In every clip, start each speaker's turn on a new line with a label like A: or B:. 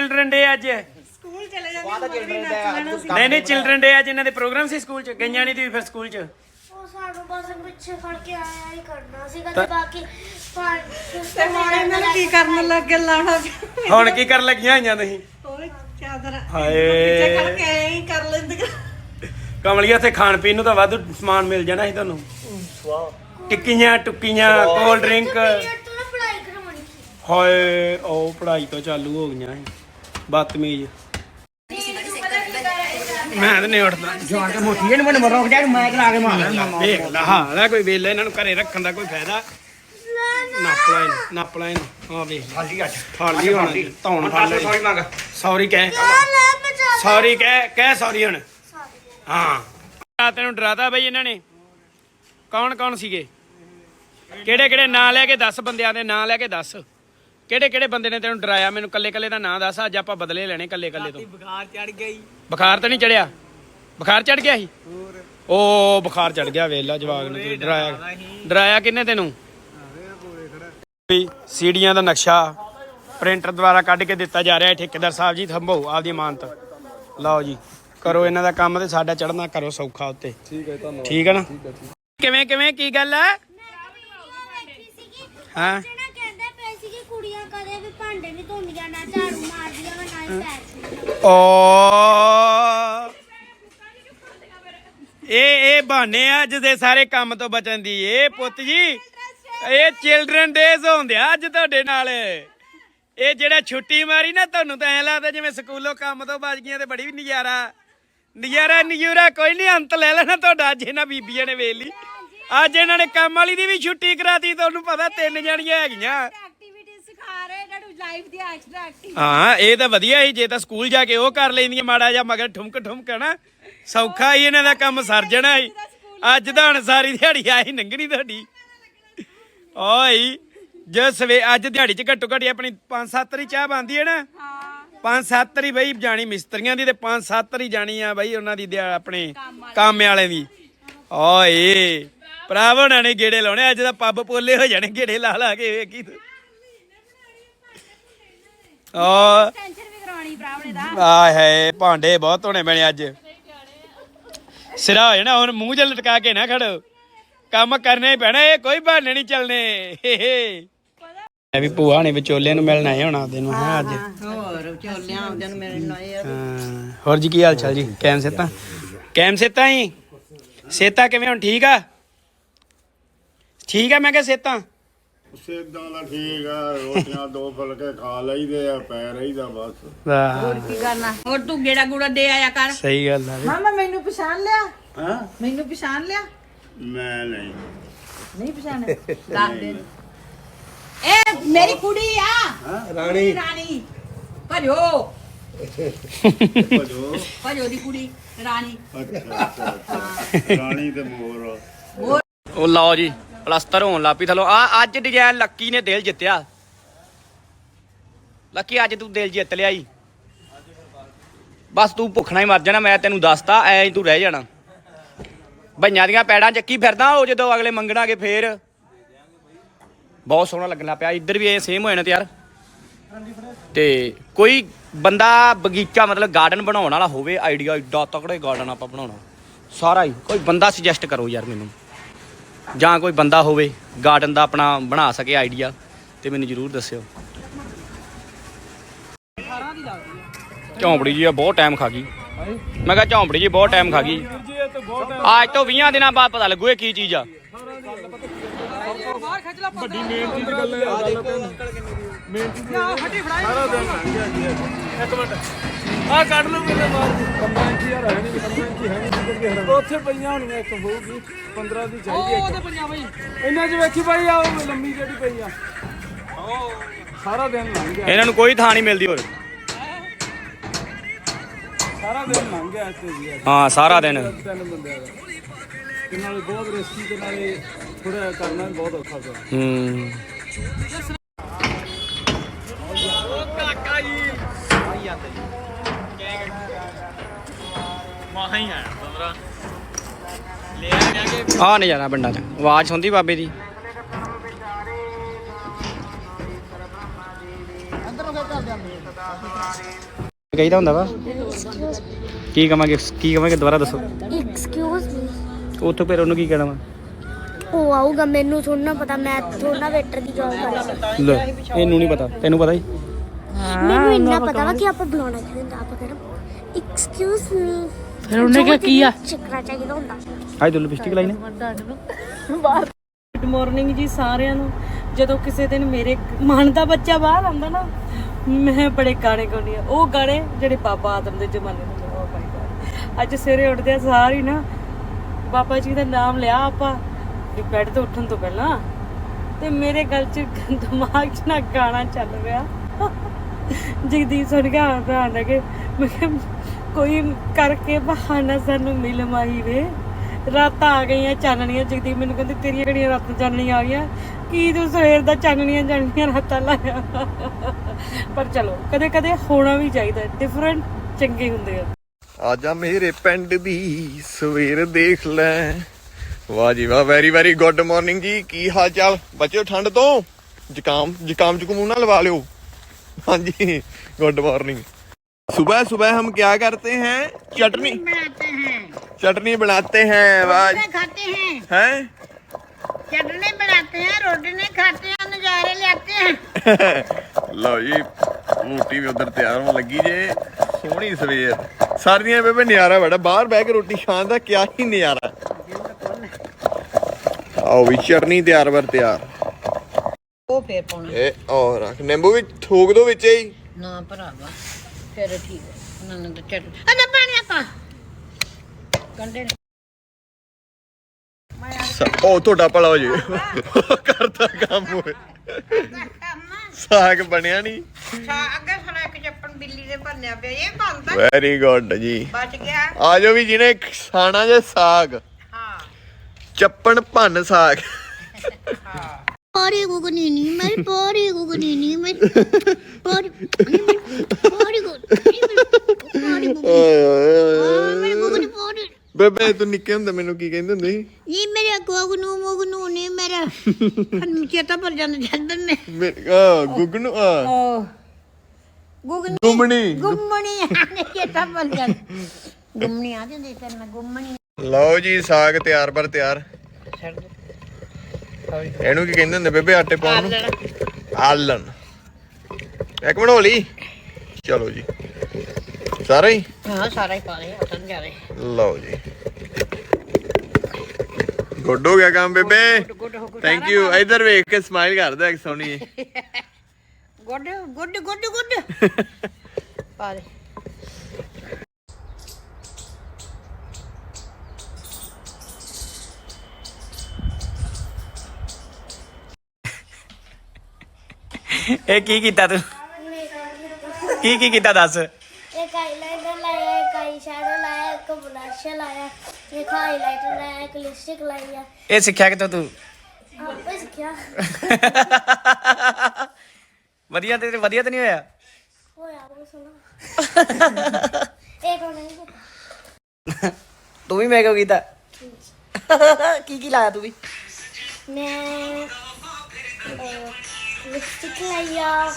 A: Children day ਅੱਜ?
B: School ਚਲੇ ਜਾਂਦੇ
A: ਨਹੀਂ ਨਹੀਂ ਚਿਲਡਰਨ ਡੇ ਅੱਜ ਇਹਨਾਂ ਦੇ ਪ੍ਰੋਗਰਾਮ ਸੀ ਸਕੂਲ ਚ ਗਈਆਂ ਨਹੀਂ ਤੁਸੀਂ ਫਿਰ ਸਕੂਲ ਚ?
C: ਉਹ ਸਾਨੂੰ ਬਸ ਪਿੱਛੇ ਫੜ ਕੇ ਆਇਆ ਹੀ ਕਰਨਾ ਸੀਗਾ ਤੇ ਬਾਕੀ ਪੰਜ
B: ਤੇ ਹੁਣ ਇਹਨਾਂ ਨੂੰ ਕੀ ਕਰਨ ਲੱਗੇ ਲਾਉਣਾ
A: ਹੁਣ ਕੀ ਕਰਨ ਲੱਗੀਆਂ ਹੋਈਆਂ ਤੁਸੀਂ?
B: ਓਏ ਚਾਦਰ।
A: ਹਾਏ।
B: ਪਿੱਛੇ ਕਰਕੇ ਐਂ ਹੀ ਕਰ ਲੈਂਦੀਆਂ।
A: ਕਮਲੀਆ ਤੇ ਖਾਣ ਪੀਣ ਨੂੰ ਤਾਂ ਵਾਧੂ ਸਮਾਨ ਮਿਲ ਜਾਣਾ ਸੀ ਤੁਹਾਨੂੰ। ਟਿੱਕੀਆਂ ਟੁੱਕੀਆਂ ਕੋਲਡ ਡਰਿੰਕ ਹਾਏ ਉਹ ਪੜ੍ਹਾਈ ਤੋਂ ਚਾਲੂ ਹੋ ਗਈਆਂ ਸੀ। ਬਦਤਮੀਜ਼। ਮੈਂ ਤਾਂ ਨਹੀਂ ਉੱਠਦਾ।
D: ਜਾਣ ਕੇ ਮੋਤੀ ਇਹਨੂੰ ਮੈਨੂੰ ਰੋਕ ਜਾ ਮੈਂ ਕਰਾ ਕੇ ਮਾਰਨਾ
A: ਵੇਖ ਲਾ ਹਾਲ ਹੈ ਕੋਈ ਵੇਲੇ ਇਹਨਾਂ ਨੂੰ ਘਰੇ ਰੱਖਣ ਦਾ ਕੋਈ ਫਾਇਦਾ। ਨੱਪ ਲੈ ਨੱਪ ਲੈ ਹਾਂ ਵੇਖ
D: ਅੱਜ।
A: ਲਈ ਹੁਣ। ਧੌਣ ਫੜ ਲੈ।
D: ਸੌਰੀ ਮੰਗ।
A: ਸੌਰੀ ਕਹਿ। ਸੌਰੀ ਕਹਿ ਕਹਿ ਸੌਰੀ ਹੁਣ।
C: ਸੌਰੀ
A: ਹਾਂ। ਆ ਤੈਨੂੰ ਡਰਾਤਾ ਬਈ ਇਹਨਾਂ ਨੇ। ਕੌਣ ਕੌਣ ਸੀਗੇ? ਕਿਹੜੇ ਕਿਹੜੇ? ਨਾਂ ਲੈ ਕੇ ਦੱਸ ਬੰਦਿਆਂ ਦੇ ਨਾਂ ਲੈ ਕੇ ਦੱਸ। ਕਿਹੜੇ ਕਿਹੜੇ ਬੰਦੇ ਨੇ ਤੈਨੂੰ ਡਰਾਇਆ? ਮੈਨੂੰ ਕੱਲੇ ਕੱਲੇ ਦਾ ਨਾਂ ਦੱਸ ਅੱਜ ਆਪਾਂ ਬਦਲੇ ਲੈਣੇ ਕੱਲੇ ਕੱਲੇ ਤੋਂ।
B: ਬੁਖਾਰ ਚੜ ਗਈ
A: ਬੁਖਾਰ ਤਾਂ ਨਹੀਂ ਚੜਿਆ ਬੁਖਾਰ ਚੜ ਗਿਆ ਸੀ? ਉਹ ਬੁਖਾਰ ਚੜ ਗਿਆ ਵੇਲਾ ਜਵਾਗ ਨੂੰ ਤੂੰ ਡਰਾਇਆ। ਡਰਾਇਆ ਕਿੰਨੇ ਤੈਨੂੰ? ਵੀ ਸੀੜੀਆਂ ਦਾ ਨਕਸ਼ਾ ਪ੍ਰਿੰਟਰ ਦੁਆਰਾ ਕੱਢ ਕੇ ਦਿੱਤਾ ਜਾ ਰਿਹਾ ਹੈ ਠੇਕੇਦਾਰ ਸਾਹਿਬ ਜੀ ਥੰਭੋ ਆਪਦੀ ਇਮਾਨਤ। ਲਓ ਜੀ ਕਰੋ ਇਹਨਾਂ ਦਾ ਕੰਮ ਤੇ ਸਾਡਾ ਚੜਨਾ ਕਰੋ ਸੌਖਾ ਉੱਤੇ। ਠੀਕ ਹੈ ਧੰਨਵਾਦ। ਠੀਕ ਹੈ ਨਾ? ਕਿਵੇਂ ਕਿਵੇਂ ਕੀ ਗੱਲ ਹੈ? ਹਾਂ
C: ਜਿਹੜਾ ਕਹਿੰਦੇ ਪਏ ਸੀ ਕਿ ਕੁੜੀਆਂ ਕਦੇ ਵੀ ਭਾਂਡੇ ਨਹੀਂ ਧੋਂਦੀਆਂ ਨਾ ਝਾੜੂ ਮਾਰਦੀਆਂ ਵਾ ਨਾ ਹੀ ਪੈਰ
A: ਓ ਇਹ ਇਹ ਬਹਾਨੇ ਆ ਅੱਜ ਦੇ ਸਾਰੇ ਕੰਮ ਤੋਂ ਬਚਣ ਦੀ। ਇਹ ਪੁੱਤ ਜੀ, ਇਹ ਚਿਲਡਰਨ ਡੇਜ਼ ਹੁੰਦੇ ਆ ਅੱਜ ਤੁਹਾਡੇ ਨਾਲ। ਇਹ ਜਿਹੜਾ ਛੁੱਟੀ ਮਾਰੀ ਨਾ, ਤੁਹਾਨੂੰ ਤਾਂ ਐ ਲੱਗਦਾ ਜਿਵੇਂ ਸਕੂਲੋਂ ਕੰਮ ਤੋਂ ਬਚ ਗਈਆਂ ਤੇ ਬੜੀ ਵੀ ਨਜ਼ਾਰਾ। ਨਜ਼ਾਰਾ, ਨਜ਼ੂਰਾ ਕੋਈ ਨਹੀਂ ਅੰਤ ਲੈ ਲੈਣਾ ਤੁਹਾਡਾ। ਅੱਜ ਇਹਨਾਂ ਬੀਬੀਆਂ ਨੇ ਵੇਖ ਲਈ। ਅੱਜ ਇਹਨਾਂ ਨੇ ਕੰਮ ਵਾਲੀ ਦੀ ਵੀ ਛੁੱਟੀ ਕਰਾਤੀ, ਤੁਹਾਨੂੰ ਪਤਾ ਤਿੰਨ ਜਣੀਆਂ ਹੈਗੀਆਂ
B: ਐਕਟੀਵਿਟੀ ਸਿਖਾ ਰਹੇ ਇਹਨਾਂ ਨੂੰ ਲਾਈਫ ਦੀ ਐਕਸਟਰਾ ਐਕਟੀਵਿਟੀ
A: ਹਾਂ ਇਹ ਤਾਂ ਵਧੀਆ ਸੀ ਜੇ ਤਾਂ ਸਕੂਲ ਜਾ ਕੇ ਉਹ ਕਰ ਲੈਂਦੀਆਂ ਮਾੜਾ ਜਾਂ ਮਗਰ ਠੁਮਕ ਠੁਮਕ ਨਾ। ਸੌਖਾ ਹੀ ਇਹਨਾਂ ਦਾ ਕੰਮ ਸਰ ਜਾਣਾ ਸੀ। ਅੱਜ ਤਾਂ ਹੁਣ ਸਾਰੀ ਦਿਹਾੜੀ ਆਈ ਨੰਗਣੀ ਤੁਹਾਡੀ। ਓਏ ਜੇ ਸਵੇ ਅੱਜ ਦਿਹਾੜੀ ਚ ਘੱਟੋ ਘੱਟ ਆਪਣੀ 5-7 ਰੀ ਚਾਹ ਬੰਦੀ ਹੈ ਨਾ। ਪੰਜ ਸੱਤ ਰੀ ਬਈ ਜਾਣੀ ਮਿਸਤਰੀਆਂ ਦੀ ਤੇ ਪੰਜ ਸੱਤ ਰੀ ਜਾਣੀ ਆ ਬਈ ਉਹਨਾਂ ਦੀ ਆਪਣੇ ਕੰਮ ਵਾਲੇ ਦੀ। ਓਏ ਉਹਨਾਂ ਨੇ ਗੇੜੇ ਲਾਉਣੇ ਅੱਜ ਤਾਂ ਪੱਬ ਪੋਲੇ ਹੋ ਜਾਣੇ ਗੇੜੇ ਲਾ ਲਾ ਕੇ ਵੇਖੀ ਤੂੰ।
B: ਵੀ ਕਰਾਉਣੀ ਦਾ।
A: ਆਏ ਹਾਏ ਭਾਂਡੇ ਬਹੁਤ ਧੋਣੇ ਪੈਣੇ ਅੱਜ। ਸਿਰਾ ਹੋ ਜਾਣਾ ਹੁਣ ਮੂੰਹ ਜਲ ਲਟਕਾ ਕੇ ਨਾ ਖੜੋ ਕੰਮ ਕਰਨੇ ਹੀ ਪੈਣਾ ਇਹ ਕੋਈ ਬਹਾਨੇ ਨਹੀਂ ਚੱਲਨੇ ਮੈਂ ਵੀ ਭੂਆ ਨੇ ਵਿਚੋਲੇ ਨੂੰ ਮਿਲਣਾ ਹੈ ਹੁਣ ਆਪਦੇ ਨੂੰ ਹੈ ਅੱਜ
B: ਹੋਰ ਚੋਲਿਆਂ ਆਉਂਦਿਆਂ ਨੂੰ ਨਾਲ ਇਹ
A: ਹਾਂ ਹੋਰ ਜੀ ਕੀ ਹਾਲ ਚਾਲ ਜੀ? ਕੈਮ ਸੇਤਾ? ਕੈਮ ਸੇਤਾ ਹੀ? ਸੇਤਾ ਕਿਵੇਂ ਹੁਣ ਠੀਕ ਆ? ਠੀਕ ਆ ਮੈਂ ਕਿਹਾ ਸੇਤਾ?
E: ਸਿੱਧਾਂ ਦਾ ਠੀਕ ਆ ਰੋਟੀਆਂ ਦੋ ਫੁਲਕੇ ਖਾ ਲਈਦੇ ਆ ਪੈ ਰਹੀਦਾ ਬਸ।
A: ਵਾਹ
B: ਕੀ ਕਰਨਾ? ਹੋਰ ਤੂੰ ਗੇੜਾ ਗੂੜਾ ਦੇ ਆਇਆ ਕਰ।
A: ਸਹੀ ਗੱਲ ਆ ਵੀ।
B: ਮਾਮਾ ਮੈਨੂੰ ਪਛਾਣ ਲਿਆ?
E: ਹਾਂ?
B: ਮੈਨੂੰ ਪਛਾਣ ਲਿਆ?
E: ਮੈਂ ਨਹੀਂ।
B: ਨਹੀਂ ਪਛਾਣਿਆ? ਦੱਸ ਦੇ। ਇਹ ਮੇਰੀ ਕੁੜੀ ਆ। ਰਾਣੀ। ਰਾਣੀ। ਭਜੋ।
E: ਭਜੋ।
B: ਭਜੋ ਦੀ ਕੁੜੀ ਰਾਣੀ।
E: ਅੱਛਾ ਅੱਛਾ, ਅੱਛਾ। ਰਾਣੀ ਤੇ ਮੋਰ।
A: ਉਹ ਲਓ ਜੀ। ਪਲਸਤਰ ਹੋਣ ਲੱਗ ਪਈ ਥੱਲੋਂ। ਆ, ਅੱਜ ਡਿਜ਼ਾਈਨ ਲੱਕੀ ਨੇ ਦਿਲ ਜਿੱਤਿਆ। ਲੱਕੀ, ਅੱਜ ਤੂੰ ਦਿਲ ਜਿੱਤ ਲਿਆ ਈ। ਬਸ ਤੂੰ ਭੁੱਖਣਾ ਹੀ ਮਰ ਜਾਣਾ, ਮੈਂ ਤੈਨੂੰ ਦੱਸਤਾ, ਐ ਹੀ ਤੂੰ ਰਹਿ ਜਾਣਾ। ਭਈਆਂ ਦੀਆਂ ਪੈੜਾਂ ਚੱਕੀ ਫਿਰਦਾ, ਉਹ ਜਦੋਂ ਅਗਲੇ ਮੰਗਣਾਗੇ ਫੇਰ। ਬਹੁਤ ਸੋਹਣਾ ਲੱਗਣਾ ਪਿਆ, ਇੱਧਰ ਵੀ ਇਹ ਸੇਮ ਹੋਏ ਨੇ ਯਾਰ। ਤੇ ਕੋਈ ਬੰਦਾ ਬਗੀਚਾ, ਮਤਲਬ ਗਾਰਡਨ ਬਣਾਉਣ ਵਾਲਾ ਹੋਵੇ ਆਈਡੀਆ ਏਡਾ ਤਕੜੇ ਗਾਰਡਨ ਆਪਾਂ ਬਣਾਉਣਾ। ਸਾਰਾ ਹੀ, ਕੋਈ ਬੰਦਾ ਸੁਜੈਸਟ ਕਰੋ ਯਾਰ ਮੈਨੂੰ। ਜਾਂ ਕੋਈ ਬੰਦਾ ਹੋਵੇ ਗਾਰਡਨ ਦਾ ਆਪਣਾ ਬਣਾ ਸਕੇ ਆਈਡੀਆ ਤੇ ਮੈਨੂੰ ਜਰੂਰ ਦੱਸਿਓ। ਝੌਂਪੜੀ ਜੀ ਆ ਬਹੁਤ ਟਾਈਮ ਖਾ ਗਈ। ਮੈਂ ਕਿਹਾ ਝੌਂਪੜੀ ਜੀ ਬਹੁਤ ਟਾਈਮ ਖਾ ਗਈ। ਅੱਜ ਤੋਂ 20 ਦਿਨਾਂ ਬਾਅਦ ਪਤਾ ਲੱਗੂ ਇਹ ਕੀ ਚੀਜ਼ ਆ।
F: ਆ ਕੱਢ ਲਓ ਮੇਰੇ ਮਾਰ ਦੀ 15 ਇੰਚੀ ਯਾਰ ਹੈ ਨਹੀਂ 15 ਇੰਚੀ ਹੈ ਨਹੀਂ ਕਿੱਧਰ ਦੀ ਹਰਾ ਉੱਥੇ ਪਈਆਂ ਹੋਣੀਆਂ ਇੱਕ ਹੋਊਗੀ 15 ਦੀ ਚਾਹੀਦੀ ਇੱਕ। ਉਹਦੇ ਪਈਆਂ ਬਈ। ਇਹਨਾਂ 'ਚ ਵੇਖੀ ਭਾਈ ਆ ਉਹ ਲੰਮੀ ਜਿਹੜੀ ਪਈ ਆ। ਸਾਰਾ ਦਿਨ ਲੰਘ ਗਿਆ।
A: ਇਹਨਾਂ ਨੂੰ ਕੋਈ ਥਾਂ ਨਹੀਂ ਮਿਲਦੀ ਹੋਰ।
F: ਸਾਰਾ ਦਿਨ ਲੰਘ ਗਿਆ ਇੱਥੇ ਜੀ।
A: ਹਾਂ ਸਾਰਾ ਦਿਨ।
F: ਤਿੰਨ ਬੰਦਿਆਂ ਦਾ। ਤੇ ਨਾਲੇ ਬਹੁਤ ਰਿਸਕੀ ਤੇ ਨਾਲੇ ਥੋੜਾ ਕਰਨਾ ਬਹੁਤ ਔਖਾ ਪਿਆ।
A: ਹੂੰ। ਆ ਨਜ਼ਾਰਾ ਪਿੰਡਾਂ 'ਚ। ਆਵਾਜ਼ ਸੁਣਦੀ ਬਾਬੇ ਦੀ। ਕਹੀਦਾ ਹੁੰਦਾ ਵਾ। ਕੀ ਕਵਾਂਗੇ ਕੀ ਕਵਾਂਗੇ ਦੁਬਾਰਾ ਦੱਸੋ।
C: ਐਕਸਕਿਊਜ਼ ਮੀ
A: ਉੱਥੋਂ ਫਿਰ ਉਹਨੂੰ ਕੀ ਕਹਿਣਾ ਵਾ?
C: ਉਹ ਆਊਗਾ ਮੈਨੂੰ ਥੋੜਾ ਪਤਾ ਮੈਂ ਥੋੜਾ ਵੇਟਰ ਦੀ ਜੌਬ ਕਰਦਾ
A: ਲੈ ਇਹਨੂੰ ਨਹੀਂ ਪਤਾ ਤੈਨੂੰ ਪਤਾ ਹੀ।
C: ਮੈਨੂੰ ਇੰਨਾ ਪਤਾ ਵਾ ਕਿ ਆਪਾਂ ਬੁਲਾਉਣਾ ਚਾਹੀਦਾ ਆਪਾਂ ਕਰ ਐਕਸਕਿਊਜ਼ ਮੀ
B: ਫਿਰ ਉਹਨੇ ਕਿਹਾ ਕੀ ਆ?
C: ਚੱਕਰਾ ਚਾਹੀਦਾ ਹੁੰਦਾ।
A: ਹਾਈ ਤੂੰ ਲਿਪਸਟਿਕ ਲਾਈ ਨੇ।
B: ਗੁੱਡ ਮਾਰਨਿੰਗ ਜੀ ਸਾਰਿਆਂ ਨੂੰ। ਜਦੋਂ ਕਿਸੇ ਦਿਨ ਮੇਰੇ ਮਨ ਦਾ ਬੱਚਾ ਬਾਹਰ ਆਉਂਦਾ ਨਾ ਮੈਂ ਬੜੇ ਗਾਣੇ ਗਾਉਂਦੀ ਆ ਉਹ ਗਾਣੇ ਜਿਹੜੇ ਬਾਬਾ ਆਦਮ ਦੇ ਜ਼ਮਾਨੇ ਦੇ ਨੇ ਓ ਮਾਈ ਗॉड ਅੱਜ ਸਵੇਰੇ ਉੱਠਦੇ ਸਾਰ ਹੀ ਨਾ ਬਾਬਾ ਜੀ ਦਾ ਨਾਮ ਲਿਆ ਆਪਾਂ ਬੈੱਡ ਤੋਂ ਉੱਠਣ ਤੋਂ ਪਹਿਲਾਂ। ਤੇ ਮੇਰੇ ਗਲ 'ਚ ਦਿਮਾਗ 'ਚ ਨਾ ਗਾਣਾ ਚੱਲ ਰਿਹਾ ਜਗਦੀਪ ਸੁਣ ਕੇ ਆਉਂਦਾ ਕਿ ਮੈਂ ਕੋਈ ਕਰਕੇ ਬਹਾਨਾ ਸਾਨੂੰ ਮਿਲ ਮਾਹੀ ਵੇ। ਰਾਤਾਂ ਆ ਗਈਆਂ ਚਾਨਣੀਆਂ ਜਗਦੀ ਮੈਨੂੰ ਕਹਿੰਦੀ, ਤੇਰੀਆਂ ਕਿਹੜੀਆਂ ਰਾਤਾਂ ਚਾਨਣੀਆਂ ਆ ਗਈਆਂ? ਕੀ ਤੂੰ ਸਵੇਰ ਦਾ ਚਾਨਣੀਆਂ ਜਾਣੀਆਂ ਰਾਤਾਂ ਲਾਇਆ? ਪਰ ਚਲੋ ਕਦੇ ਕਦੇ ਹੋਣਾ ਵੀ ਚਾਹੀਦਾ ਡਿਫਰੈਂਟ ਚੰਗੇ ਹੁੰਦੇ ਆ।
G: ਆਜਾ ਮੇਰੇ ਪਿੰਡ ਦੀ ਸਵੇਰ ਦੇਖ ਲੈ। ਵਾਹ ਜੀ ਵਾਹ ਵੈਰੀ ਵੈਰੀ ਗੁੱਡ ਮਾਰਨਿੰਗ ਜੀ। ਕੀ ਹਾਲ ਚਾਲ ਬੱਚਿਓ, ਠੰਡ ਤੋਂ? ਜ਼ੁਕਾਮ ਜ਼ੁਕਾਮ ਜ਼ੁਕੂਮ ਨਾ ਲਵਾ ਲਿਓ। ਹਾਂਜੀ ਗੁੱਡ ਮਾਰਨਿੰਗ सुबह सुबह हम क्या करते हैं चटनी
B: ਬਣਾਤੇ ਹੈ
G: चटनी बनाते हैं वाह
B: ਖਾਤੇ ਹੈ
G: हैं
B: ਚਟਨੀ ਬਣਾਤੇ ਹੈ ਰੋਟੀ ਨਹੀਂ ਖਾਤੇ ਹੈ ਨਜ਼ਾਰੇ ਲੈਤੇ ਹੈ
G: ਲਓ ਜੀ ਰੋਟੀ ਵੀ ਉਧਰ ਤਿਆਰ ਹੋਣ ਲੱਗੀ ਜੇ ਸੋਹਣੀ ਸਵੇਰ ਸਰਦੀਆਂ ਬੇਬੇ ਨਿਆਰਾ ਬੜਾ ਬਾਹਰ ਬਹਿ ਕੇ ਰੋਟੀ ਖਾਣ ਦਾ ਕਿਆ ਹੀ ਨਿਆਰਾ ਆਓ ਵੀ ਚਟਨੀ ਤਿਆਰ ਵਰ ਤਿਆਰ
B: ਉਹ ਫੇਰ ਪਾਉਣਾ
G: ਇਹ ਔਰ ਰੱਖ ਨਿੰਬੂ ਵੀ ਠੋਕ ਦੋ ਵਿੱਚ ਹੀ
B: ਨਾ ਭਰਾਵਾ ਫਿਰ ਠੀਕ ਹੈ। ਉਹਨਾਂ ਨੇ ਤਾਂ ਚਟ ਅਨਾ ਪਾਣੀ ਆਪਾਂ ਨੇ।
G: ਸ- ਉਹ ਤੁਹਾਡਾ ਭਲਾ ਹੋ ਜੇ। ਕਰਦਾ ਕੰਮ ਹੋਏ ਸਾਗ ਬਣਿਆ ਨਹੀਂ
B: ਅੱਗੇ ਸਾਡਾ ਇੱਕ ਚੱਪਣ ਬਿੱਲੀ ਦੇ ਭੰਨਿਆ ਪਿਆ ਇਹ ਬੰਦਾ
G: ਵੈਰੀ ਗੁੱਡ ਜੀ।
B: ਬਚ ਗਿਆ।
G: ਆਜੋ ਵੀ ਜਿਹਨੇ ਖਾਣਾ ਜੇ ਸਾਗ।
B: ਹਾਂ।
G: ਚੱਪਣ ਭੰਨ ਸਾਗ।
C: ਪੋਰੀ ਗੁਗਨੀ ਨਹੀਂ ਮੇਰੀ ਪੋਰੀ ਗੁਗਨੀ ਨਹੀਂ ਪੋਰੀ ਪੋਰੀ ਗੁਗਨੀ ਪੋਰੀ ਗੁਗਨੀ ਗੁਗਨੀ ਪੋਰੀ
G: ਬੇਬੇ ਤੂੰ ਨਿੱਕੇ ਹੁੰਦੇ ਮੈਨੂੰ ਕੀ ਕਹਿੰਦੇ ਹੁੰਦੇ ਸੀ?
C: ਇਹ ਮੇਰੇ ਗੁਗਨੂ ਮੁਗਨੂ ਨੇ ਮੇਰਾ।
B: ਹਨ ਚੇਤਾ ਪਰ ਜਾਂਦਾ ਜਦ ਮੈਂ
G: ਮੇ- ਆ ਗੁੱਗਨੂ ਆ
B: ਉਹ ਗੁਗਨੀ
G: ਗੁੰਮਣੀ।
B: ਗੁੰਮਣੀ ਆਨੇ ਚੇਤਾ ਪਰ ਜਾਂਦਾ। ਗੁੰਮਣੀ ਆ ਜਾਂਦੀ ਤੇ ਮੈਂ ਗੁੰਮਣੀ।
G: ਲਓ ਜੀ ਸਾਗ ਤਿਆਰ ਪਰ ਤਿਆਰ।
B: ਛੱਡ ਦੇ।
G: ਇਹਨੂੰ ਕੀ ਕਹਿੰਦੇ ਹੁੰਦੇ ਬੇਬੇ ਆਟੇ ਪਾਉਣ ਨੂੰ? ਆਲਣ। ਇੱਕ ਮਿੰਟ ਹੋਲੀ। ਚਲੋ ਜੀ। ਸਾਰਾ ਹੀ?
B: ਹਾਂ ਸਾਰਾ ਹੀ ਪਾ ਦੇ ਉਤਨ ਜਾ ਦੇ
G: ਲਓ ਜੀ। ਗੁੱਡ ਹੋ ਗਿਆ ਕੰਮ ਬੇਬੇ। ਥੈਂਕ ਯੂ ਇਧਰ ਵੇਖ ਕੇ ਸਮਾਈਲ ਕਰਦਾ ਇੱਕ ਸੋਹਣੀ।
B: Good good good good. ਪਾ ਦੇ
A: ਇਹ ਕੀ ਕੀਤਾ ਤੂੰ? ਕੀ ਕੀ ਕੀਤਾ ਦੱਸ?
C: ਲਾਇਆ ਇੱਕ ਆਈ ਸ਼ੈਡੋ ਲਾਇਆ ਇੱਕ ਬਲਸ਼ ਲਾਇਆ ਇੱਕ ਹਾਈਲਾਈਟਰ ਲਾਇਆ ਇੱਕ ਲਿਪਸਟਿਕ ਲਾਈ ਆ
A: ਇਹ ਸਿੱਖਿਆ ਕਿਤੋਂ ਤੂੰ
C: ਆਪੇ ਸਿੱਖਿਆ
A: ਵਧੀਆ ਤੇ ਵਧੀਆ ਤੇ ਨਹੀਂ ਹੋਇਆ
C: ਹੋਇਆ ਬਹੁਤ ਸੋਹਣਾ ਇੱਕ ਹੋਰ ਨਹੀਂ
A: ਤੂੰ ਵੀ ਮੈਂ ਕਿਉਂ ਕੀਤਾ ਕੀ ਕੀ ਲਾਇਆ ਤੂੰ ਵੀ
C: ਮੈਂ ਲਿਪਸਟਿਕ ਲਾਇਆ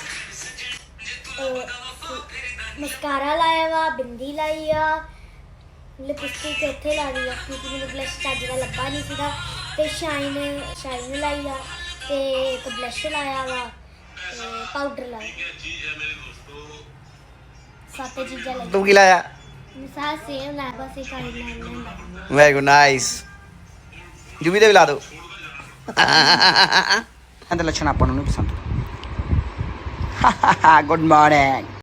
C: ਮਸਕਾਰਾ ਲਾਇਆ ਵਾ ਬਿੰਦੀ ਲਾਈ ਆ। ਲਿਪਸਟਿਕ ਇੱਥੇ ਲਾ ਲਈ ਆ ਕਿਉਂਕਿ ਮੈਨੂੰ ਬਲਸ਼ ਚੱਜ ਦਾ ਲੱਭਾ ਨਹੀਂ ਸੀਗਾ। ਤੇ ਸ਼ਾਈਨ ਸ਼ਾਈਨ ਲਾਈ ਆ ਤੇ ਇੱਕ ਬਲਸ਼ ਲਾਇਆ ਵਾ ਤੇ ਪਾਊਡਰ ਲਾਇਆ। ਸੱਤ ਚੀਜ਼ਾਂ ਲਾਈਆਂ।
A: ਤੂੰ ਕੀ ਲਾਇਆ?
C: ਮਿਸਾਲ ਸੇਮ ਲਾ ਬਸ ਇੱਕ ਆਈਲਾਈਨਰ ਲਾਇਆ
A: ਵੈਰੀ ਗੁੱਡ ਨਾਈਸ ਜੁਬੀ ਦੇ ਵੀ ਲਾ ਦੋ। ਇਹਦੇ ਲੱਛਣ ਆਪਾਂ ਨੂੰ ਨਹੀਂ ਪਸੰਦ। Good morning